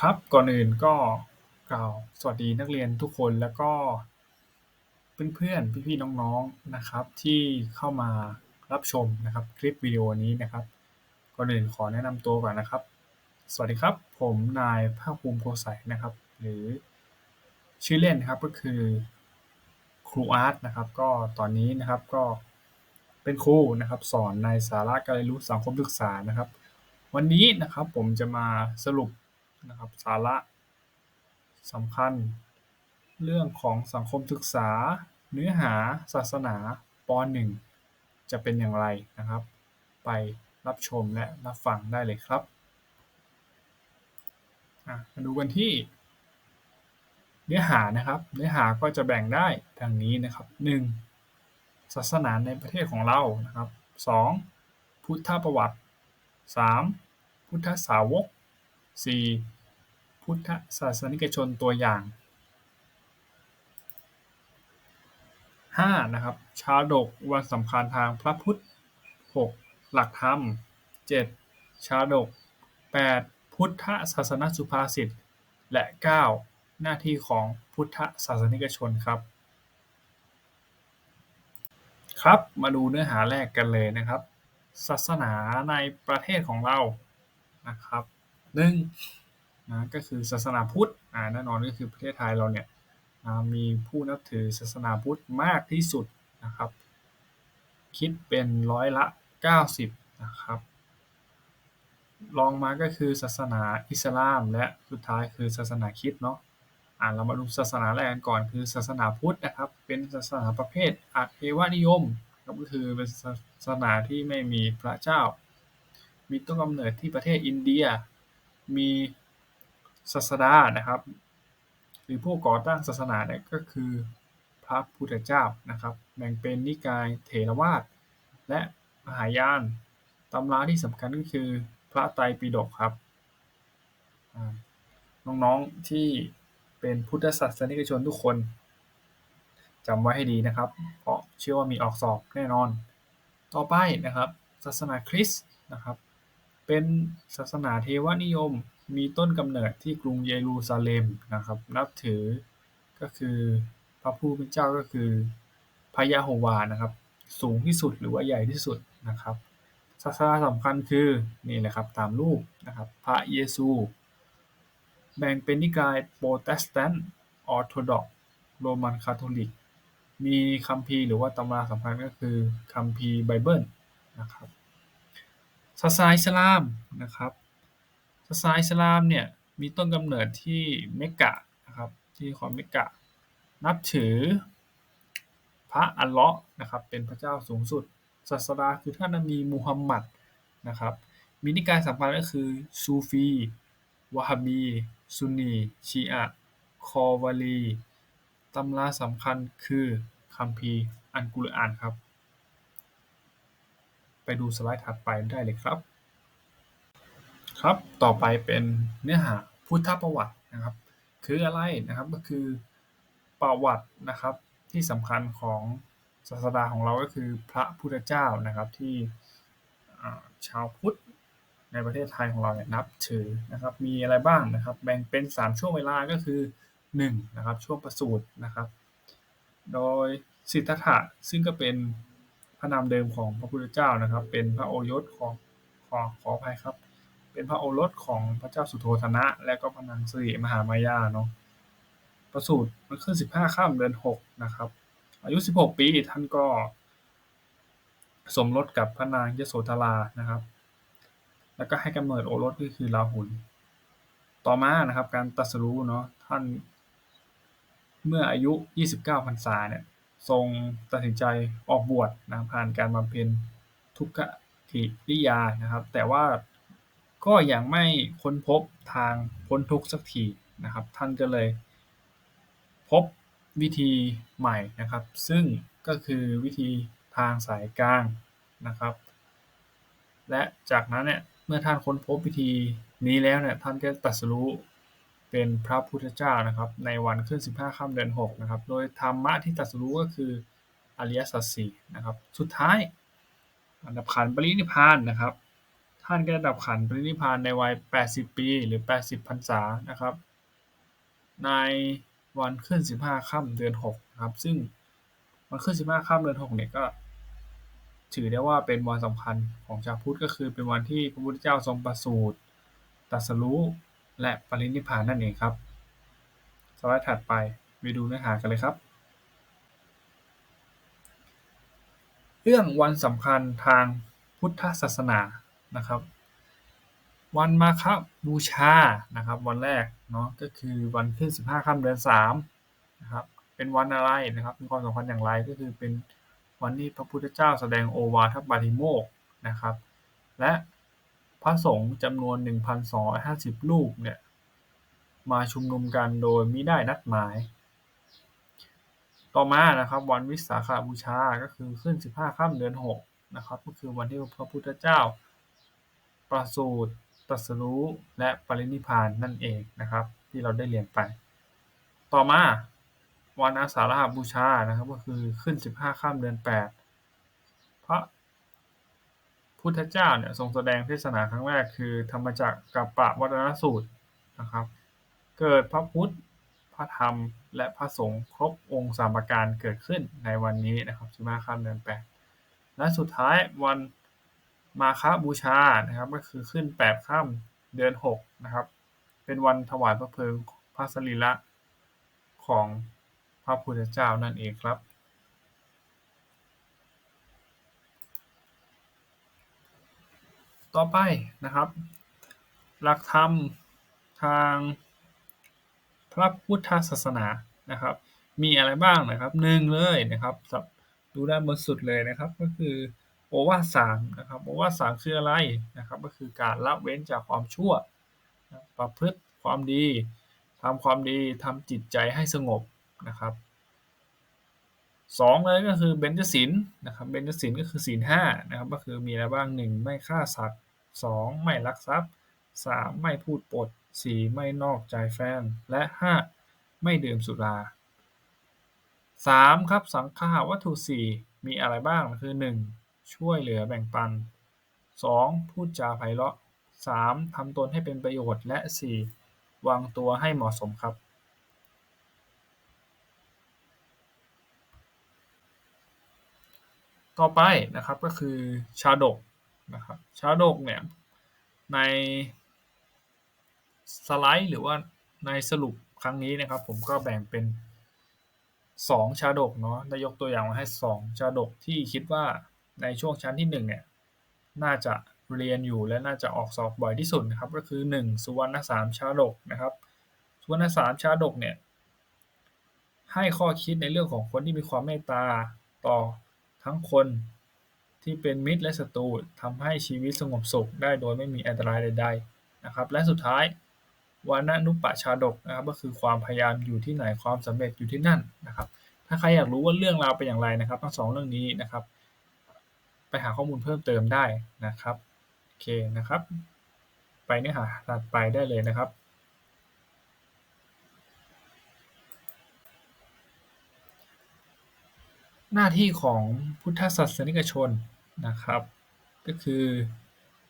ครับ ก่อนอื่นก็กล่าวสวัสดีนักเรียนทุกคนแล้วก็ เพื่อนๆ พี่ๆ น้องๆ นะครับ ที่เข้ามารับชมนะครับคลิปวิดีโอนี้นะครับ ก่อนอื่นขอแนะนำตัวก่อนนะครับ สวัสดีครับ ผมนายภาคภูมิโพใสนะครับ หรือชื่อเล่นนะครับก็คือครูอาร์ตนะครับ ก็ตอนนี้นะครับก็เป็นครูนะครับ สอนในสาระการเรียนรู้สังคมศึกษานะครับ วันนี้นะครับผมจะมาสรุป นะครับสาระสำคัญ เรื่องของสังคมศึกษา เนื้อหาศาสนาป .1 จะเป็นอย่างไรนะครับ ไปรับชมและรับฟังได้เลยครับมาดูกันที่ เนื้อหานะครับ เนื้อหาก็จะแบ่งได้ดังนี้นะครับ 1. ศาสนาในประเทศของเรานะครับ 2. พุทธประวัติ 3. พุทธสาวก 4. พุทธศาสนิกชนตัวอย่าง 5. นะครับชาดกวันสำคัญทางพระพุทธ 6. หลักธรรม 7. ชาดก 8. พุทธศาสนสุภาษิตและ 9. หน้าที่ของพุทธศาสนิกชนครับ ครับมาดูเนื้อหาแรกกันเลยนะครับ ศาสนาในประเทศของเรานะครับ หนึ่งนะก็คือศาสนาพุทธอ่าแน่นอนก็คือประเทศไทยเราเนี่ยมีผู้นับถือศาสนาพุทธมากที่สุดนะครับ คิดเป็นร้อยละ 90นะครับรองมาก็คือศาสนาอิสลาม และสุดท้ายคือศาสนาคริสต์เนาะอ่าเรามาดูศาสนาแรกกันก่อนคือศาสนาพุทธนะครับ เป็นศาสนาประเภทอาเทวนิยมก็คือเป็นศาสนาที่ไม่มีพระเจ้า มีต้นกำเนิดที่ประเทศอินเดีย มีศาสดานะครับ หรือผู้ก่อตั้งศาสนาเนี่ยก็คือพระพุทธเจ้านะครับแบ่งเป็นนิกายเถรวาทและมหายานตำราที่สำคัญก็คือพระไตรปิฎกครับน้องๆที่เป็นพุทธศาสนิกชนทุกคนจำไว้ให้ดีนะครับ เพราะเชื่อว่ามีออกสอบแน่นอน ต่อไปนะครับ ศาสนาคริสต์นะครับ เป็นศาสนาเทวนิยม มีต้นกำเนิดที่กรุงเยรูซาเล็มนะครับ นับถือก็คือพระผู้เป็นเจ้าก็คือพระยะโฮวานะครับ สูงที่สุดหรือว่าใหญ่ที่สุดนะครับ ศาสนาสำคัญคือนี่แหละครับตามรูปนะครับ พระเยซู แบ่งเป็นนิกายโปรเตสแตนต์ออร์โธดอกโรมันคาทอลิก มีคัมภีร์หรือว่าตำราสำคัญก็คือคัมภีร์ไบเบิลนะครับ ศาสนาอิสลามนะครับศาสนาอิสลามเนี่ยมีต้นกำเนิดที่เมกะนะครับที่ของเมกะ นับถือพระอัลเลาะห์นะครับเป็นพระเจ้าสูงสุด ศาสดาคือท่านนบีมูฮัมหมัดนะครับมีนิกายสำคัญก็คือซูฟีวะฮาบี ซุนนีชีอะคอวาลีตำราสำคัญคือคัมภีร์อัลกุรอานครับ ไปดูสไลด์ถัดไปได้เลยครับ ครับ ต่อไปเป็นเนื้อหาพุทธประวัตินะครับ คืออะไรนะครับก็คือประวัตินะครับที่สำคัญของศาสดาของเราก็คือพระพุทธเจ้านะครับที่ชาวพุทธในประเทศไทยของเราเนี่ยนับถือนะครับ มีอะไรบ้างนะครับ แบ่งเป็น 3 ช่วงเวลาก็คือ1นะครับช่วงประสูตินะครับ โดยสิทธัตถะซึ่งก็เป็น ระนามเดิมของพระพุทธเจ้านะครับ เป็นพระโอยศของขอขออภัยครับ เป็นพระโอรสของพระเจ้าสุโธธนะ และก็พระนางสิริมหามายาเนาะประสูติมันขึ้นสิบห้าข้ามเดือนหกนะครับ อายุสิบหกปีท่านก็ สมรสกับพระนางยโสธรานะครับ แล้วก็ให้กำเนิดโอรสก็คือราหุลต่อมานะครับ การตัสรู้เนาะท่านเมื่ออายุ 29พรรษาเนี่ย ทรงตัดสินใจออกบวชนะผ่านการบำเพ็ญทุกขกิริยานะครับ แต่ว่าก็ยังไม่ค้นพบทางพ้นทุกข์สักทีนะครับ ท่านก็เลย พบวิธีใหม่นะครับ ซึ่งก็คือวิธีทางสายกลางนะครับ และจากนั้นเนี่ยเมื่อท่านค้นพบวิธีนี้แล้วเนี่ยท่านก็ตัดสู้ เป็นพระพุทธเจ้านะครับ ในวันขึ้น 15ค่ำเดือน6นะครับ โดยธรรมะที่ตรัสรู้ก็คืออริยสัจสี่นะครับ สุดท้ายอันดับขันปรินิพานนะครับ ท่านก็ด้ดับขันปรินิพพานในวัย 80 ปีหรือ 80พรรษานะครับ ในวันขึ้น 15ค่ำเดือน6นะครับ ซึ่งวันขึ้น 15ค่ำเดือน6เนี่ยก็ถือได้ว่าเป็นวันสำคัญของชาวพุทธก็คือเป็นวันที่พระพุทธเจ้าทรงประสูติตรัสรู้ และปรินิพพานนั่นเองครับ สไลด์ถัดไปไปดูเนื้อหากันเลยครับ เรื่องวันสำคัญทางพุทธศาสนานะครับ วันมาฆบูชานะครับ วันแรกเนาะก็คือวันขึ้น 15ค่ำเดือน3นะครับเป็นวันอะไรนะครับมีความสำคัญอย่างไรก็คือเป็นวันที่พระพุทธเจ้าแสดงโอวาทปาติโมกนะครับ และ พระสงฆ์จำนวน1,250รูปเนี่ย มาชุมนุมกันโดยมิได้นัดหมาย ต่อมานะครับ วันวิสาขบูชา ก็คือขึ้น15ค่ำเดือน6นะครับ ก็คือวันที่พระพุทธเจ้า ประสูติตรัสรู้และปรินิพานนั่นเองนะครับ ที่เราได้เรียนไป ต่อมาวันอาสาฬหบูชานะครับ ก็คือขึ้น 15ค่ำเดือน 8 พระ พุทธเจ้าเนี่ยทรงแสดงเทศนาครั้งแรกคือ ธรรมจักรกับปวัตนสูตรนะครับ เกิดพระพุทธ พระธรรม และพระสงฆ์ครบองค์สามประการเกิดขึ้นในวันนี้นะครับ15ค่ำเดือน8และสุดท้ายวันมาฆบูชานะครับก็คือขึ้น8ค่ำเดือน6นะครับเป็นวันถวายพระเพลิงพระสรีระของพระพุทธเจ้านั่นเองครับ ต่อไปนะครับ หลักธรรมทางพระพุทธศาสนานะครับ มีอะไรบ้างนะครับหนึ่งเลยนะครับดูด้านบนสุดเลยนะครับ ก็คือโอวาสามนะครับโอวาสามคืออะไรนะครับ ก็คือการละเว้นจากความชั่ว ประพฤติความดีทำความดีทำจิตใจให้สงบนะครับสองเลยก็คือเบญจศีลนะครับเบญจศีลก็คือศีลห้านะครับ ก็คือมีอะไรบ้างหนึ่งไม่ฆ่าสัตว์ สองไม่ลักทรัพย์สามไม่พูดปดสี่ไม่นอกใจแฟน และห้าไม่ดื่มสุราสามครับสังฆาวัตถุสี่มีอะไรบ้างคือหนึ่งช่วยเหลือแบ่งปันสองพูดจาไพเราะสามทำตนให้เป็นประโยชน์และสี่วางตัวให้เหมาะสมครับต่อไปนะครับก็คือชาดก นะครับชาดกเนี่ยในสไลด์หรือว่าในสรุปครั้งนี้นะครับ ผมก็แบ่งเป็น2ชาดกเนาะได้ยกตัวอย่างมาให้2ชาดกที่คิดว่าในช่วงชั้นที่1เนี่ยน่าจะเรียนอยู่และน่าจะออกสอบบ่อยที่สุดนะครับ ก็คือ 1 สุวรรณสามชาดกนะครับ สุวรรณสามชาดกเนี่ยให้ข้อคิดในเรื่องของคนที่มีความเมตตาต่อทั้งคน ที่เป็นมิตรและศัตรูทำให้ชีวิตสงบสุขได้โดยไม่มีอันตรายใดๆนะครับและสุดท้ายวานานุปชาดกนะครับก็คือความพยายามอยู่ที่ไหนความสำเร็จอยู่ที่นั่นนะครับ ถ้าใครอยากรู้ว่าเรื่องราวเป็นอย่างไรนะครับ ทั้งสองเรื่องนี้นะครับ ไปหาข้อมูลเพิ่มเติมได้นะครับโอเคนะครับ ไปเนื้อหาถัดไปได้เลยนะครับหน้าที่ของพุทธศาสนิกชน นะครับ ก็คือ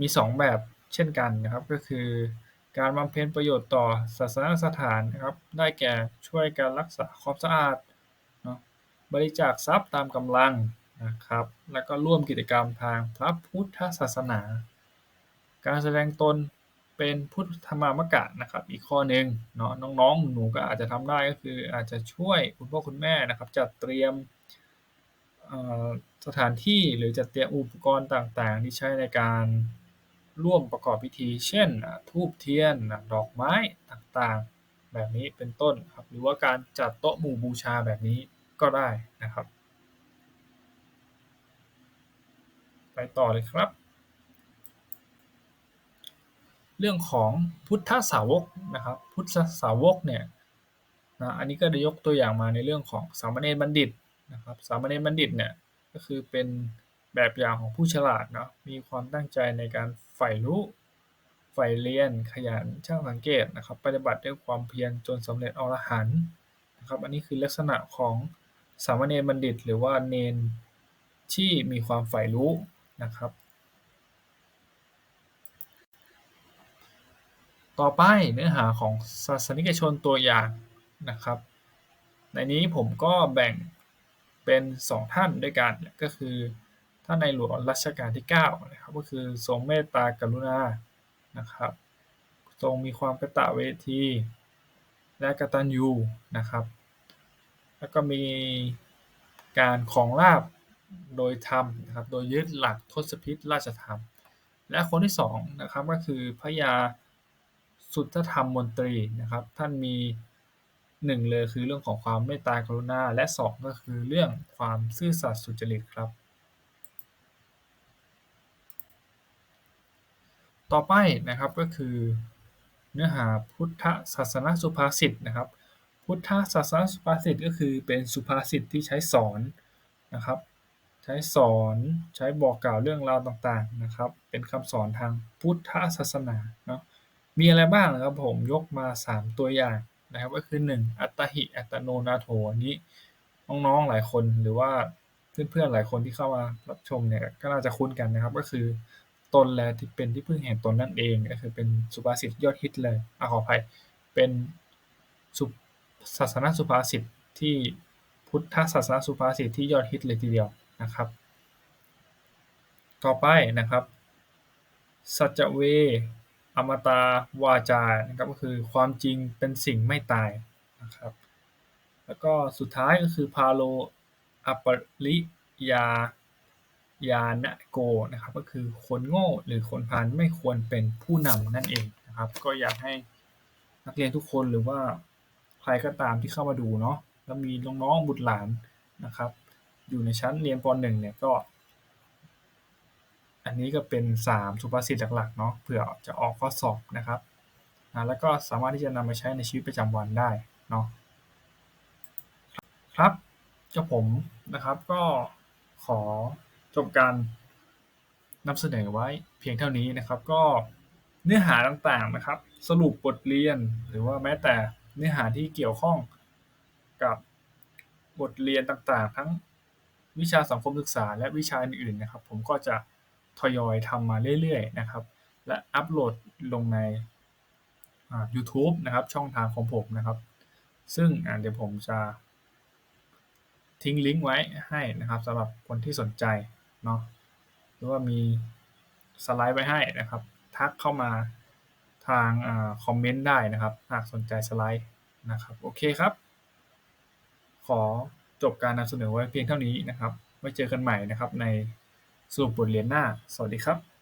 มี 2 แบบเช่นกันนะครับ ก็คือ การบำเพ็ญประโยชน์ต่อศาสนสถานนะครับ ได้แก่ช่วยการรักษาความสะอาดเนาะบริจาคทรัพย์ตามกำลังนะครับ แล้วก็ร่วมกิจกรรมทางพระพุทธศาสนา การแสดงตนเป็นพุทธธรรมมกะนะครับ อีกข้อหนึ่งเนาะน้องๆ หนูก็อาจจะทำได้ก็คืออาจจะช่วยคุณพ่อคุณแม่นะครับจัดเตรียม สถานที่หรือจัดเตรียมอุปกรณ์ต่าง ๆ ที่ใช้ในการร่วมประกอบพิธี เช่น ธูปเทียน ดอกไม้ต่างๆ แบบนี้เป็นต้นครับ หรือว่าการจัดโต๊ะหมู่บูชาแบบนี้ก็ได้นะครับ ไปต่อเลยครับ เรื่องของพุทธสาวกนะครับ พุทธสาวกเนี่ยนะ อันนี้ก็ได้ยกตัวอย่างมาในเรื่องของสามเณรบัณฑิตนะครับ สามเณรบัณฑิตเนี่ย ก็คือเป็นแบบอย่างของผู้ฉลาดเนาะมีความตั้งใจในการใฝ่รู้ใฝ่เรียนขยันช่างสังเกตนะครับ ปฏิบัติด้วยความเพียรจนสำเร็จอรหันต์นะครับอันนี้คือลักษณะของสามเณรบัณฑิต หรือว่าเนนที่มีความใฝ่รู้นะครับต่อไปเนื้อหาของศาสนิกชนตัวอย่างนะครับ ในนี้ผมก็แบ่ง เป็นสองท่านด้วยกันก็คือท่านในหลวงรัชกาลที่9นะครับก็คือทรงเมตตากรุณานะครับ ทรงมีความกตะเวที และกตัญญูนะครับ แล้วก็มีการของราบโดยธรรมนะครับโดยยึดหลักทศพิธราชธรรม และคนที่สองนะครับก็คือพระยาสุทธธรรมมนตรีนะครับ ท่านมี หนึ่งเลยคือเรื่องของความเมตตากรุณา และสองก็คือเรื่องความซื่อสัตย์สุจริตครับ ต่อไปนะครับก็คือ เนื้อหาพุทธศาสนสุภาษิตนะครับ พุทธศาสนสุภาษิตก็คือเป็นสุภาษิตที่ใช้สอนนะครับ ใช้สอนใช้บอกกล่าวเรื่องราวต่างๆนะครับ เป็นคำสอนทางพุทธศาสนาเนาะมีอะไรบ้างนะครับผมยกมา 3 ตัวอย่าง นะครับก็คือ 1. อัตหิ อัตโนนาโถนี้น้องๆหลายคนหรือว่าเพื่อนๆหลายคนที่เข้ามารับชมเนี่ยก็น่าจะคุ้นกันนะครับ ก็คือตนแลที่เป็นที่พึ่งแห่งตนนั่นเองก็คือเป็นสุภาษิตยอดฮิตเลยอขออภัยเป็นสุศาสนาสุภาษิตที่พุทธศาสนาสุภาษิตที่ยอดฮิตเลยทีเดียวนะครับ ต่อไปนะครับสัจเว อมตาวาจานะครับก็คือความจริงเป็นสิ่งไม่ตายนะครับ แล้วก็สุดท้ายก็คือพาโลอปริยายาณโกนะครับก็คือคนโง่หรือคนพาลไม่ควรเป็นผู้นำนั่นเองนะครับก็อยากให้นักเรียนทุกคนหรือว่าใครก็ตามที่เข้ามาดูเนาะแล้วมีน้องๆบุตรหลานนะครับ อยู่ในชั้นเรียนป .1 เนี่ยก็ นี้ก็เป็น 3 สุภาษิตหลักๆเนาะเผื่อจะออกข้อสอบนะครับนะแล้วก็สามารถที่จะนำไปใช้ในชีวิตประจำวันได้เนาะครับเจ้าผมนะครับก็ขอจบการนำเสนอไว้เพียงเท่านี้นะครับก็เนื้อหาต่างๆนะครับ สรุปบทเรียนหรือว่าแม้แต่เนื้อหาที่เกี่ยวข้องกับบทเรียนต่างๆ ทั้งวิชาสังคมศึกษาและวิชาอื่นๆนะครับ ผมก็จะ ทยอยทำมาเรื่อยๆนะครับ และอัปโหลดลงใน YouTube นะครับ ช่องทางของผมนะครับ ซึ่งเดี๋ยวผมจะทิ้งลิงก์ไว้ให้นะครับสำหรับคนที่สนใจเนาะหรือว่ามีสไลด์ไว้ให้นะครับ ทักเข้ามาทางอคอมเมนต์ได้นะครับ หากสนใจสไลด์นะครับ โอเคครับ ขอจบการนำเสนอไว้เพียงเท่านี้นะครับ ไว้เจอกันใหม่นะครับใน สรุปบทเรียนหน้า สวัสดีครับ